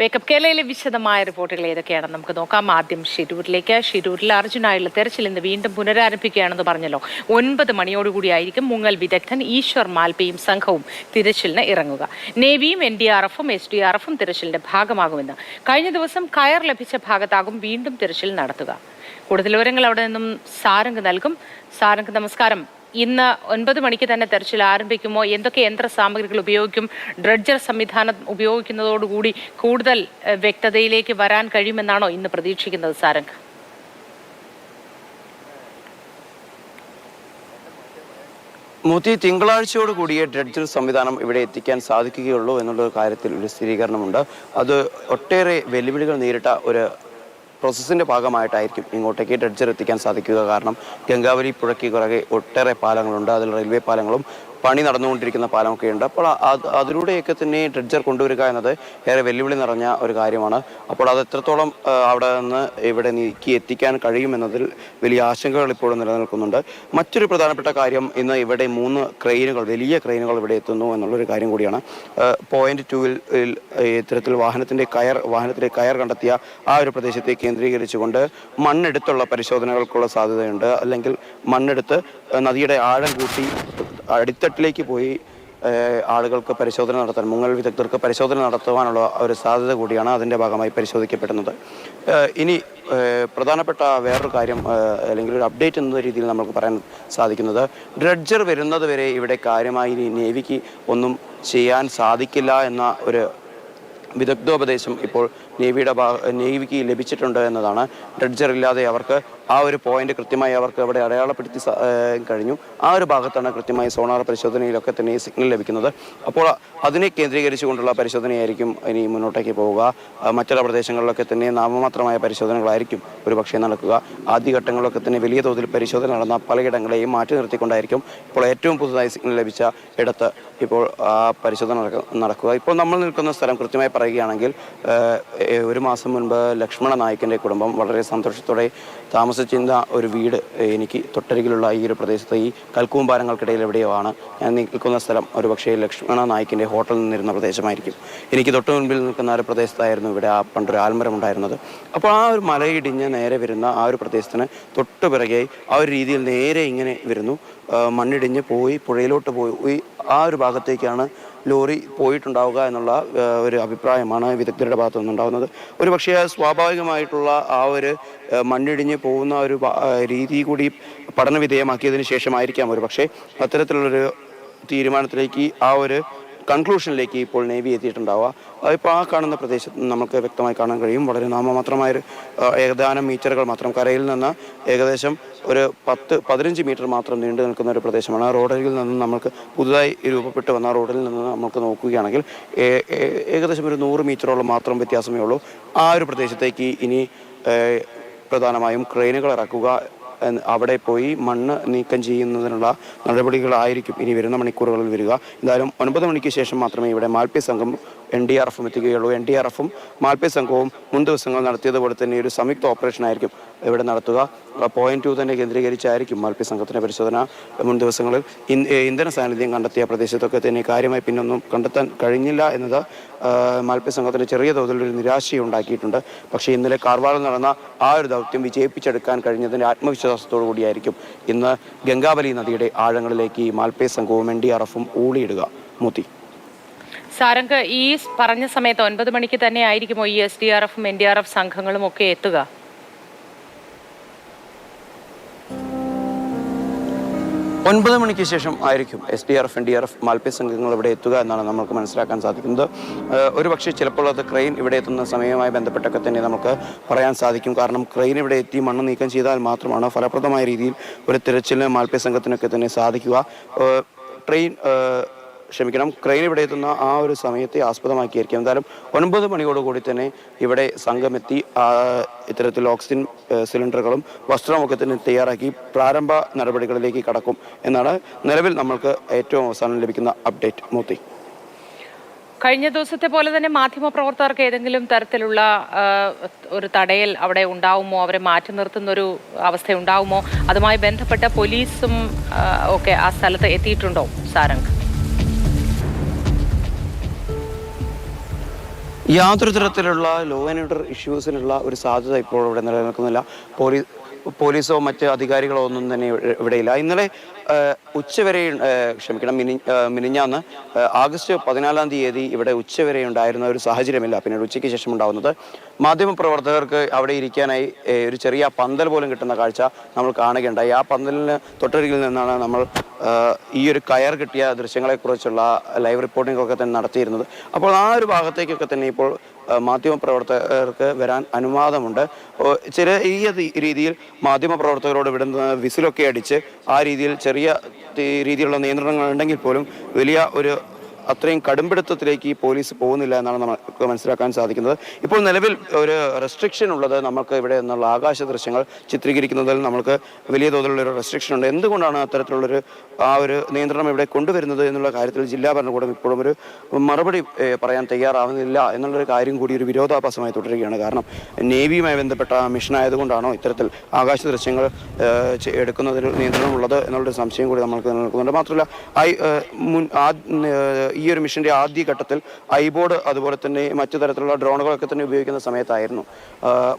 Wake up കേരളയിലെ വിശദമായ റിപ്പോർട്ടുകൾ ഏതൊക്കെയാണെന്ന് നമുക്ക് നോക്കാം. ആദ്യം ഷിരൂരിലേക്ക്. ഷിരൂരിൽ അർജുനായുള്ള തെരച്ചിൽ ഇന്ന് വീണ്ടും പുനരാരംഭിക്കുകയാണെന്ന് പറഞ്ഞല്ലോ. ഒൻപത് മണിയോടുകൂടിയായിരിക്കും മുങ്ങൽ വിദഗ്ധൻ ഈശ്വർ മാൽപയും സംഘവും തിരച്ചിലിന് ഇറങ്ങുക. നേവിയും എൻ ഡി ആർ എഫും എസ് ഡി ആർ എഫും തിരച്ചിലിന്റെ ഭാഗമാകുമെന്ന്. കഴിഞ്ഞ ദിവസം കയർ ലഭിച്ച ഭാഗത്താകും വീണ്ടും തിരച്ചിൽ നടത്തുക. കൂടുതൽ വിവരങ്ങൾ അവിടെ നിന്നും സാരംഗ് നൽകും. സാരംഗ് നമസ്കാരം. ഇന്ന് ഒൻപത് മണിക്ക് തന്നെ തെരച്ചിൽ ആരംഭിക്കുമോ? എന്തൊക്കെ യന്ത്ര സാമഗ്രികൾ ഉപയോഗിക്കും? ഡ്രഡ്ജർ സംവിധാനം ഉപയോഗിക്കുന്നതോടുകൂടി കൂടുതൽ വ്യക്തതയിലേക്ക് വരാൻ കഴിയുമെന്നാണോ ഇന്ന് പ്രതീക്ഷിക്കുന്നത് സാരംഗ്? മൂത്തി തിങ്കളാഴ്ചയോടുകൂടിയ ഡ്രഡ്ജർ സംവിധാനം ഇവിടെ എത്തിക്കാൻ സാധിക്കുകയുള്ളൂ എന്നുള്ള കാര്യത്തിൽ ഒരു സ്ഥിരീകരണമുണ്ട്. അത് ഒട്ടേറെ വെല്ലുവിളികൾ നേരിട്ട ഒരു പ്രോസസ്സിന്റെ ഭാഗമായിട്ടായിരിക്കും ഇങ്ങോട്ടേക്ക് ഡ്രഡ്ജർ എത്തിക്കാൻ സാധിക്കുക. കാരണം ഗംഗാവലി പുഴയ്ക്ക് പുറകെ ഒട്ടേറെ പാലങ്ങളുണ്ട്. അതിൽ റെയിൽവേ പാലങ്ങളും പണി നടന്നുകൊണ്ടിരിക്കുന്ന പാലമൊക്കെ ഉണ്ട്. അപ്പോൾ അത് അതിലൂടെയൊക്കെ തന്നെ ഡ്രഡ്ജർ കൊണ്ടുവരിക എന്നത് ഏറെ വെല്ലുവിളി നിറഞ്ഞ ഒരു കാര്യമാണ്. അപ്പോൾ അത് എത്രത്തോളം അവിടെ നിന്ന് ഇവിടെ നീക്കി എത്തിക്കാൻ കഴിയുമെന്നതിൽ വലിയ ആശങ്കകൾ ഇപ്പോഴും നിലനിൽക്കുന്നുണ്ട്. മറ്റൊരു പ്രധാനപ്പെട്ട കാര്യം ഇന്ന് ഇവിടെ മൂന്ന് ക്രെയിനുകൾ വലിയ ക്രെയിനുകൾ ഇവിടെ എത്തുന്നു എന്നുള്ളൊരു കാര്യം കൂടിയാണ്. പോയിന്റ് ടൂവിൽ ഇത്തരത്തിൽ വാഹനത്തിന്റെ കയർ വാഹനത്തിലെ കയർ കണ്ടെത്തിയ ആ ഒരു പ്രദേശത്തെ കേന്ദ്രീകരിച്ചുകൊണ്ട് മണ്ണെടുത്തുള്ള പരിശോധനകൾക്കുള്ള സാധ്യതയുണ്ട്. അല്ലെങ്കിൽ മണ്ണെടുത്ത് നദിയുടെ ആഴം കൂട്ടി അടിത്തട്ടിലേക്ക് പോയി ആളുകൾക്ക് പരിശോധന നടത്താൻ മുങ്ങൽ വിദഗ്ധർക്ക് പരിശോധന നടത്തുവാനുള്ള ഒരു സാധ്യത കൂടിയാണ് അതിന്റെ ഭാഗമായി പരിശോധിക്കപ്പെടുന്നത്. ഇനി പ്രധാനപ്പെട്ട വേറൊരു കാര്യം അല്ലെങ്കിൽ ഒരു അപ്ഡേറ്റ് എന്ന രീതിയിൽ നമുക്ക് പറയാൻ സാധിക്കുന്നത് ഡ്രഡ്ജർ വരുന്നത് വരെ ഇവിടെ കാര്യമായി നേവിക്ക് ഒന്നും ചെയ്യാൻ സാധിക്കില്ല എന്ന ഒരു വിദഗ്ധോപദേശം ഇപ്പോൾ നേവിയുടെ നേവിക്ക് ലഭിച്ചിട്ടുണ്ട് എന്നതാണ്. ഡ്രഡ്ജർ ഇല്ലാതെ അവർക്ക് ആ ഒരു പോയിന്റ് കൃത്യമായി അവർക്ക് അവിടെ അടയാളപ്പെടുത്തി കഴിഞ്ഞു. ആ ഒരു ഭാഗത്താണ് കൃത്യമായി സോണാർ പരിശോധനയിലൊക്കെ തന്നെ സിഗ്നൽ ലഭിക്കുന്നത്. അപ്പോൾ അതിനെ കേന്ദ്രീകരിച്ചുകൊണ്ടുള്ള പരിശോധനയായിരിക്കും ഇനി മുന്നോട്ടേക്ക് പോവുക. മറ്റുള്ള പ്രദേശങ്ങളിലൊക്കെ തന്നെ നാമമാത്രമായ പരിശോധനകളായിരിക്കും ഒരു പക്ഷേ നടക്കുക. ആദ്യഘട്ടങ്ങളിലൊക്കെ തന്നെ വലിയ തോതിൽ പരിശോധന നടന്ന പലയിടങ്ങളെയും മാറ്റി നിർത്തിക്കൊണ്ടായിരിക്കും ഇപ്പോൾ ഏറ്റവും പുതുതായി സിഗ്നൽ ലഭിച്ച ഇടത്ത് ഇപ്പോൾ ആ പരിശോധന നടക്കുക. ഇപ്പോൾ നമ്മൾ നിൽക്കുന്ന സ്ഥലം കൃത്യമായി പറയുകയാണെങ്കിൽ ഒരു മാസം മുൻപ് ലക്ഷ്മണ നായിക്കിന്റെ കുടുംബം വളരെ സന്തോഷത്തോടെ താമസിച്ചിരുന്ന ഒരു വീട് എനിക്ക് തൊട്ടരികിലുള്ള ഈ ഒരു പ്രദേശത്ത് ഈ കൽക്കൂമ്പാരങ്ങൾക്കിടയിൽ എവിടെയോ ആണ്. ഞാൻ നിൽക്കുന്ന സ്ഥലം ഒരു പക്ഷേ ലക്ഷ്മണ നായിക്കിന്റെ ഹോട്ടലിൽ നിന്നിരുന്ന പ്രദേശമായിരിക്കും. എനിക്ക് തൊട്ട് മുൻപിൽ നിൽക്കുന്ന ഒരു പ്രദേശത്തായിരുന്നു ഇവിടെ ആ പണ്ടൊരു ആൽമരം ഉണ്ടായിരുന്നത്. അപ്പോൾ ആ ഒരു മലയിടിഞ്ഞ് നേരെ വരുന്ന ആ ഒരു പ്രദേശത്തിന് തൊട്ട് പിറകെ ആ ഒരു രീതിയിൽ നേരെ ഇങ്ങനെ വരുന്നു. മണ്ണിടിഞ്ഞ് പോയി പുഴയിലോട്ട് പോയി. ആ ഒരു ഭാഗത്തേക്കാണ് ലോറി പോയിട്ടുണ്ടാവുക എന്നുള്ള ഒരു അഭിപ്രായമാണ് വിദഗ്ധരുടെ ഭാഗത്തു നിന്നുണ്ടാകുന്നത് ഒരു പക്ഷേ സ്വാഭാവികമായിട്ടുള്ള ആ ഒരു മണ്ണിടിഞ്ഞ് പോകുന്ന ഒരു രീതി കൂടി പഠന വിധേയമാക്കിയതിന് ശേഷമായിരിക്കാം ഒരു പക്ഷേ അത്തരത്തിലുള്ളൊരു തീരുമാനത്തിലേക്ക് ആ ഒരു കൺക്ലൂഷനിലേക്ക് ഇപ്പോൾ നേവി എത്തിയിട്ടുണ്ടാവുക. ഇപ്പോൾ ആ കാണുന്ന പ്രദേശത്ത് നമുക്ക് വ്യക്തമായി കാണാൻ കഴിയും. വളരെ നാമമാത്രമായ ഒരു ഏകദാനം മീറ്ററുകൾ മാത്രം. കരയിൽ നിന്ന് ഏകദേശം ഒരു പത്ത് പതിനഞ്ച് മീറ്റർ മാത്രം നീണ്ടു നിൽക്കുന്ന ഒരു പ്രദേശമാണ്. ആ റോഡരികിൽ നിന്ന് നമുക്ക് പുതുതായി രൂപപ്പെട്ട് വന്ന റോഡിൽ നിന്ന് നമുക്ക് നോക്കുകയാണെങ്കിൽ ഏകദേശം ഒരു നൂറ് മീറ്ററോളം മാത്രം വ്യത്യാസമേ ഉള്ളൂ. ആ ഒരു പ്രദേശത്തേക്ക് ഇനി പ്രധാനമായും ക്രെയിനുകൾ ഇറക്കുക അവിടെ പോയി മണ്ണ് നീക്കം ചെയ്യുന്നതിനുള്ള നടപടികളായിരിക്കും ഇനി വരുന്ന മണിക്കൂറുകളിൽ വരിക. എന്തായാലും ഒൻപത് മണിക്ക് ശേഷം മാത്രമേ ഇവിടെ മാൽപ്പി സംഘം എൻ ഡി ആർ എഫും എത്തുകയുള്ളൂ എൻ ഡി ആർ എഫും മാൽപ്പി സംഘവും മുൻ ദിവസങ്ങൾ നടത്തിയതുപോലെ തന്നെ ഒരു സംയുക്ത ഓപ്പറേഷൻ ആയിരിക്കും ഇവിടെ നടത്തുക. പോയിന്റ് ടു തന്നെ കേന്ദ്രീകരിച്ചായിരിക്കും ആർ പി സംഘത്തിന്റെ പരിശോധന. മുൻ ദിവസങ്ങളിൽ ഇന്ധന സാന്നിധ്യം കണ്ടെത്തിയ പ്രദേശത്തൊക്കെ തന്നെ കാര്യമായി പിന്നൊന്നും കണ്ടെത്താൻ കഴിഞ്ഞില്ല എന്നത് മാൽപ്പി സംഘത്തിന് ചെറിയ തോതിൽ ഒരു നിരാശയുണ്ടാക്കിയിട്ടുണ്ട് പക്ഷേ ഇന്നലെ കാർവാറിൽ നടന്ന ആ ഒരു ദൗത്യം വിജയിപ്പിച്ചെടുക്കാൻ കഴിഞ്ഞതിന്റെ ആത്മവിശ്വാസത്തോടു കൂടിയായിരിക്കും ഇന്ന് ഗംഗാവലി നദിയുടെ ആഴങ്ങളിലേക്ക് ഈ മാൽപ്പേ സംഘവും എൻ ഡി ആർ എഫും ഊളിയിടുക. മൂത്തി സാരംഗ് ഈ പറഞ്ഞ സമയത്ത് ഒൻപത് മണിക്ക് തന്നെ ആയിരിക്കുമോ ഈ എസ് ഡി ആർ എഫും എൻ ഡി ആർ എഫ് സംഘങ്ങളും ഒക്കെ എത്തുക? ഒൻപത് മണിക്ക് ശേഷം ആയിരിക്കും S D R F N D R F Malpe സംഘങ്ങൾ ഇവിടെ എത്തുക എന്നാണ് നമുക്ക് മനസ്സിലാക്കാൻ സാധിക്കുന്നത്. ഒരു പക്ഷേ ചിലപ്പോൾ അത് ക്രെയിൻ ഇവിടെ എത്തുന്ന സമയവുമായി ബന്ധപ്പെട്ടൊക്കെ തന്നെ നമുക്ക് പറയാൻ സാധിക്കും. കാരണം ക്രെയിൻ ഇവിടെ എത്തി മണ്ണ് നീക്കം ചെയ്താൽ മാത്രമാണ് ഫലപ്രദമായ രീതിയിൽ ഒരു തിരച്ചിലിന് മാൽപ്പി സംഘത്തിനൊക്കെ തന്നെ സാധിക്കുക. ട്രെയിൻ ക്ഷമിക്കണം. ക്രെയിൻ ഇവിടെ എത്തുന്ന ആ ഒരു സമയത്തെ ആസ്പദമാക്കിയായിരിക്കും എന്തായാലും ഒൻപത് മണിയോടുകൂടി തന്നെ ഇവിടെ സംഘമെത്തി ഇത്തരത്തിൽ ഓക്സിജൻ സിലിണ്ടറുകളും വസ്ത്രമൊക്കെ തന്നെ തയ്യാറാക്കി പ്രാരംഭ നടപടികളിലേക്ക് കടക്കും എന്നാണ് നിലവിൽ നമ്മൾക്ക് ഏറ്റവും അവസാനം ലഭിക്കുന്ന അപ്ഡേറ്റ്. മൂത്തി. കഴിഞ്ഞ ദിവസത്തെ പോലെ തന്നെ മാധ്യമ പ്രവർത്തകർക്ക് ഏതെങ്കിലും തരത്തിലുള്ള ഒരു തടയൽ അവിടെ ഉണ്ടാവുമോ? അവരെ മാറ്റി നിർത്തുന്ന ഒരു അവസ്ഥ ഉണ്ടാവുമോ? അതുമായി ബന്ധപ്പെട്ട പോലീസും ഒക്കെ ആ സ്ഥലത്ത് എത്തിയിട്ടുണ്ടോ സാരംഗ്? യാതൊരു തരത്തിലുള്ള ലോ ആൻഡ് ഓർഡർ ഇഷ്യൂസിനുള്ള ഒരു സാധ്യത ഇപ്പോൾ ഇവിടെ നിലനിൽക്കുന്നില്ല. പോലീസ് പോലീസോ മറ്റ് അധികാരികളോ ഒന്നും തന്നെ ഇവിടെയില്ല. ഇന്നലെ ഉച്ചവരെ ക്ഷമിക്കണം മിനി മിനിഞ്ഞാന്ന് ആഗസ്റ്റ് പതിനാലാം തീയതി ഇവിടെ ഉച്ചവരെ ഉണ്ടായിരുന്ന ഒരു സാഹചര്യമില്ല. പിന്നെ ഉച്ചയ്ക്ക് ശേഷം ഉണ്ടാകുന്നത് മാധ്യമപ്രവർത്തകർക്ക് അവിടെ ഇരിക്കാനായി ഒരു ചെറിയ പന്തൽ പോലും കിട്ടുന്ന കാഴ്ച നമ്മൾ കാണുകയുണ്ടായി. ആ പന്തലിന് തൊട്ടരികിൽ നിന്നാണ് നമ്മൾ ഈ ഒരു കയർ കിട്ടിയ ദൃശ്യങ്ങളെക്കുറിച്ചുള്ള ലൈവ് റിപ്പോർട്ടിംഗ് ഒക്കെ തന്നെ നടത്തിയിരുന്നത്. അപ്പോൾ ആ ഒരു ഭാഗത്തേക്കൊക്കെ തന്നെ ഇപ്പോൾ മാധ്യമപ്രവർത്തകർക്ക് വരാൻ അനുവാദമുണ്ട്. ചില ഈ രീതിയിൽ മാധ്യമപ്രവർത്തകരോട് വിടുന്ന വിസിലൊക്കെ അടിച്ച് ആ രീതിയിൽ ചെറിയ രീതിയിലുള്ള നിയന്ത്രണങ്ങൾ ഉണ്ടെങ്കിൽ പോലും വലിയ ഒരു അത്രയും കടുംപിടുത്തത്തിലേക്ക് ഈ പോലീസ് പോകുന്നില്ല എന്നാണ് നമുക്ക് മനസ്സിലാക്കാൻ സാധിക്കുന്നത്. ഇപ്പോൾ നിലവിൽ ഒരു റെസ്ട്രിക്ഷൻ ഉള്ളത് നമുക്ക് ഇവിടെ നിന്നുള്ള ആകാശ ദൃശ്യങ്ങൾ ചിത്രീകരിക്കുന്നതിൽ നമുക്ക് വലിയ തോതിലുള്ള ഒരു റെസ്ട്രിക്ഷൻ ഉണ്ട്. എന്തുകൊണ്ടാണ് അത്തരത്തിലുള്ളൊരു ആ ഒരു നിയന്ത്രണം ഇവിടെ കൊണ്ടുവരുന്നത് എന്നുള്ള കാര്യത്തിൽ ജില്ലാ ഭരണകൂടം ഇപ്പോഴും ഒരു മറുപടി പറയാൻ തയ്യാറാവുന്നില്ല എന്നുള്ളൊരു കാര്യം കൂടി ഒരു വിരോധാഭാസമായി തുടരുകയാണ്. കാരണം നേവിയുമായി ബന്ധപ്പെട്ട മിഷൻ ആയതുകൊണ്ടാണോ ഇത്തരത്തിൽ ആകാശ ദൃശ്യങ്ങൾ എടുക്കുന്നതിൽ നിയന്ത്രണമുള്ളത് എന്നുള്ളൊരു സംശയം കൂടി നമ്മൾക്ക് നിലനിൽക്കുന്നുണ്ട്. മാത്രമല്ല മുൻ ആ ഈ ഒരു മിഷന്റെ ആദ്യ ഘട്ടത്തിൽ ഐബോർഡ് അതുപോലെ തന്നെ മറ്റു തരത്തിലുള്ള ഡ്രോണുകളൊക്കെ തന്നെ ഉപയോഗിക്കുന്ന സമയത്തായിരുന്നു.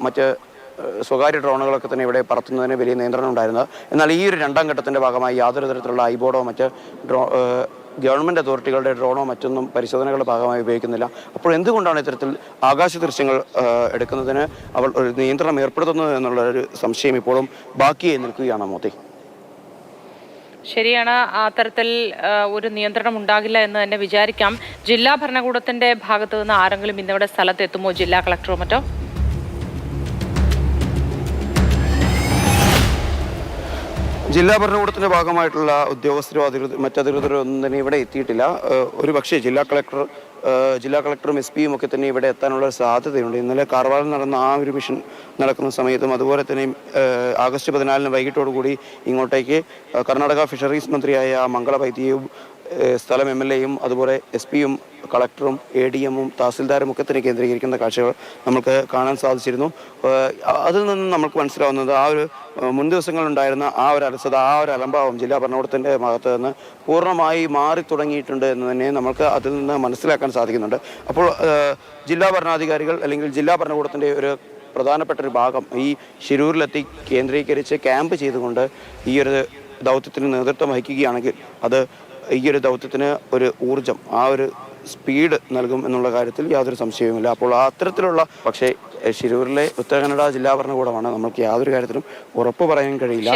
മറ്റ് സ്വകാര്യ ഡ്രോണുകളൊക്കെ തന്നെ ഇവിടെ പറത്തുന്നതിന് വലിയ നിയന്ത്രണം ഉണ്ടായിരുന്നത്. എന്നാൽ ഈ ഒരു രണ്ടാം ഘട്ടത്തിന്റെ ഭാഗമായി യാതൊരു തരത്തിലുള്ള ഐബോർഡോ മറ്റ് ഡ്രോ ഗവൺമെന്റ് അതോറിറ്റികളുടെ ഡ്രോണോ മറ്റൊന്നും പരിശോധനകളുടെ ഭാഗമായി ഉപയോഗിക്കുന്നില്ല. അപ്പോൾ എന്തുകൊണ്ടാണ് ഇത്തരത്തിൽ ആകാശ ദൃശ്യങ്ങൾ എടുക്കുന്നതിന് അവൾ ഒരു നിയന്ത്രണം ഏർപ്പെടുത്തുന്നത് എന്നുള്ള ഒരു സംശയം ഇപ്പോഴും ബാക്കിയായി നിൽക്കുകയാണ് മോത്തി ശരിയാണ്. അത്തരത്തിൽ ഒരു നിയന്ത്രണം ഉണ്ടാകില്ല എന്ന് തന്നെ വിചാരിക്കാം. ജില്ലാ ഭരണകൂടത്തിന്റെ ഭാഗത്തു നിന്ന് ആരെങ്കിലും ഇന്നിവിടെ സ്ഥലത്ത് എത്തുമോ ജില്ലാ കളക്ടറോ മറ്റോ? ജില്ലാ ഭരണകൂടത്തിന്റെ ഭാഗമായിട്ടുള്ള ഉദ്യോഗസ്ഥരോ അധികൃതർ മറ്റധികൃതരോ ഒന്നും തന്നെ ഇവിടെ എത്തിയിട്ടില്ല. ഒരു പക്ഷേ ജില്ലാ കളക്ടർ ജില്ലാ കളക്ടറും എസ് പിയും ഒക്കെ തന്നെ ഇവിടെ എത്താനുള്ള സാധ്യതയുണ്ട്. ഇന്നലെ കാർവാറിൽ നടന്ന ആ ഒരു മിഷൻ നടക്കുന്ന സമയത്തും അതുപോലെ തന്നെ ആഗസ്റ്റ് പതിനാലിന് വൈകിട്ടോടുകൂടി ഇങ്ങോട്ടേക്ക് കർണാടക ഫിഷറീസ് മന്ത്രിയായ മംഗള വൈദ്യയും സ്ഥലം എം എൽ എയും അതുപോലെ എസ് പിയും കളക്ടറും എ ഡി എമ്മും തഹസിൽദാരും ഒക്കെ തന്നെ കേന്ദ്രീകരിക്കുന്ന കാഴ്ചകൾ നമുക്ക് കാണാൻ സാധിച്ചിരുന്നു. അതിൽ നിന്നും നമുക്ക് മനസ്സിലാവുന്നത് ആ ഒരു മുൻ ദിവസങ്ങളുണ്ടായിരുന്ന ആ ഒരു അലസത ആ ഒരു അലംഭാവം ജില്ലാ ഭരണകൂടത്തിന്റെ ഭാഗത്ത് നിന്ന് പൂർണമായി മാറി തുടങ്ങിയിട്ടുണ്ട് എന്ന് തന്നെ നമുക്ക് അതിൽ നിന്ന് മനസ്സിലാക്കാൻ സാധിക്കുന്നുണ്ട്. അപ്പോൾ ജില്ലാ ഭരണാധികാരികൾ അല്ലെങ്കിൽ ജില്ലാ ഭരണകൂടത്തിന്റെ ഒരു പ്രധാനപ്പെട്ട ഒരു ഭാഗം ഈ ശിരൂരിലെത്തി കേന്ദ്രീകരിച്ച് ക്യാമ്പ് ചെയ്തുകൊണ്ട് ഈ ഒരു ദൗത്യത്തിന് നേതൃത്വം വഹിക്കുകയാണെങ്കിൽ അത് ഈ ഒരു ദൗത്യത്തിന് ഒരു ഊർജം ആ ഒരു സ്പീഡ് നൽകും എന്നുള്ള കാര്യത്തിൽ യാതൊരു സംശയവുമില്ല. അപ്പോൾ അത്തരത്തിലുള്ള പക്ഷേ ശിരൂരിലെ ഉത്തര കന്നഡ ജില്ലാ ഭരണകൂടമാണ് നമുക്ക് യാതൊരു കാര്യത്തിലും ഉറപ്പ് പറയാൻ കഴിയില്ല.